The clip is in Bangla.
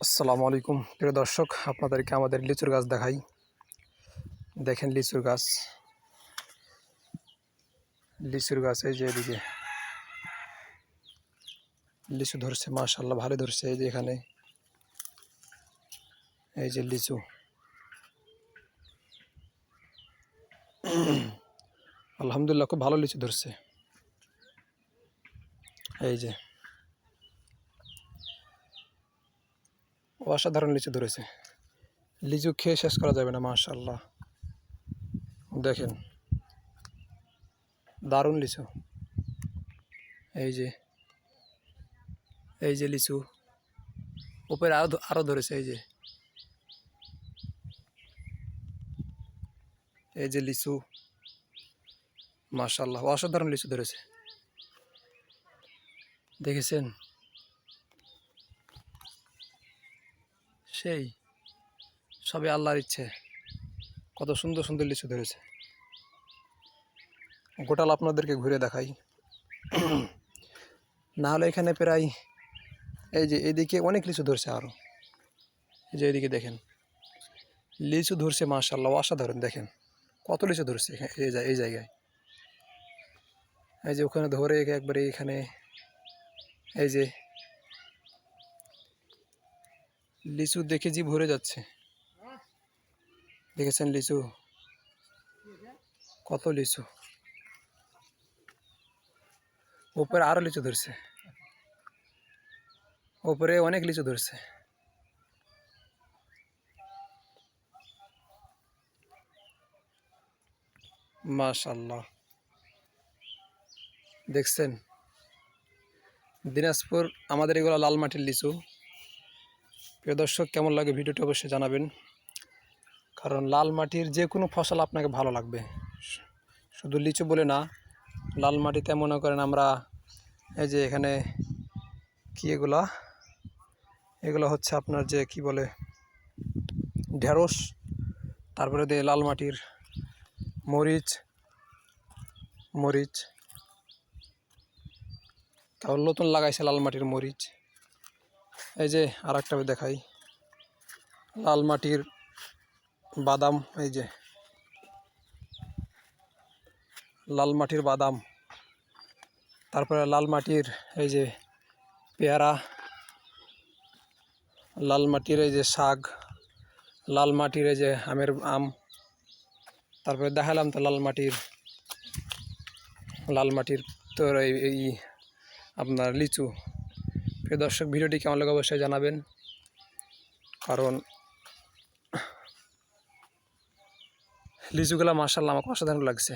আসসালামু আলাইকুম। প্রিয় দর্শক, আপনাদেরকে আমাদের লিচুর গাছ দেখাই। দেখেন লিচুর গাছ। লিচুর গাছ যে এদিকে। লিচু ধরছে মাশাল্লাহ ভালো ধরছে এই যে এখানে। এই যে লিচু। আলহামদুলিল্লাহ, খুব ভালো লিচু ধরছে। এই যে। অসাধারণ লিচু ধরেছে। লিচু খেয়ে শেষ করা যাবে না মাশাল্লাহ দেখেন, দারুণ লিচু। এই যে এই যে লিচু, উপরে আরও আরও ধরেছে, এই যে। এই যে লিচু মাশাল্লাহ অসাধারণ লিচু ধরেছে। দেখেছেন? সেই সবে আল্লাহর ইচ্ছে। কত সুন্দর সুন্দর লিচু ধরেছে। গোটাল আপনাদেরকে ঘুরে দেখাই। না হলে এখানে প্রায় এই যে এদিকে অনেক লিচু ধরছে আরও এই যে এদিকে দেখেন। লিচু ধরছে মাশাল্লাহ অসাধারণ দেখেন। কত লিচু ধরছে এই এই জায়গায়। এই যে ওখানে ধরে একবারে এখানে এই যে লিচু দেখে জি ভরে যাচ্ছে। দেখেছেন লিচু? কত লিচু? উপরে আরও লিচু ধরছে। উপরে অনেক লিচু ধরছে। মাশাল্লাহ দেখছেন? দিনাজপুর আমাদের এগুলো লাল মাটির লিচু। প্রিয় দর্শক, কেমন লাগে ভিডিওটি অবশ্যই জানাবেন। কারণ লাল মাটির যে কোনো ফসল আপনাকে ভালো লাগবে। শুধু লিচু বলে না, লাল মাটিতে মনে করেন আমরা এই যে এখানে কি এগুলা? এগুলো হচ্ছে আপনার যে কি বলে, ঢেঁড়স, তারপরে দিয়ে লাল মাটির মরিচ মরিচ। তারপর নতুন লাগাইছে লাল মাটির মরিচ। এই যে আর একটা দেখাই। লাল মাটির বাদাম, এই যে। লাল মাটির বাদাম। তারপরে লাল মাটির এই যে পেয়ারা। লাল মাটির এই যে শাক। লাল মাটির এই যে আমের আম। তারপরে দেখালাম তো লাল মাটির লাল মাটির তোর এই, আপনার লিচু। প্রিয় দর্শক ভিডিওটি কেমন লাগে অবশ্যই জানাবেন। কারণ লিচুগুলা মার্শাল্লাহ আমাকে অসাধারণ লাগছে।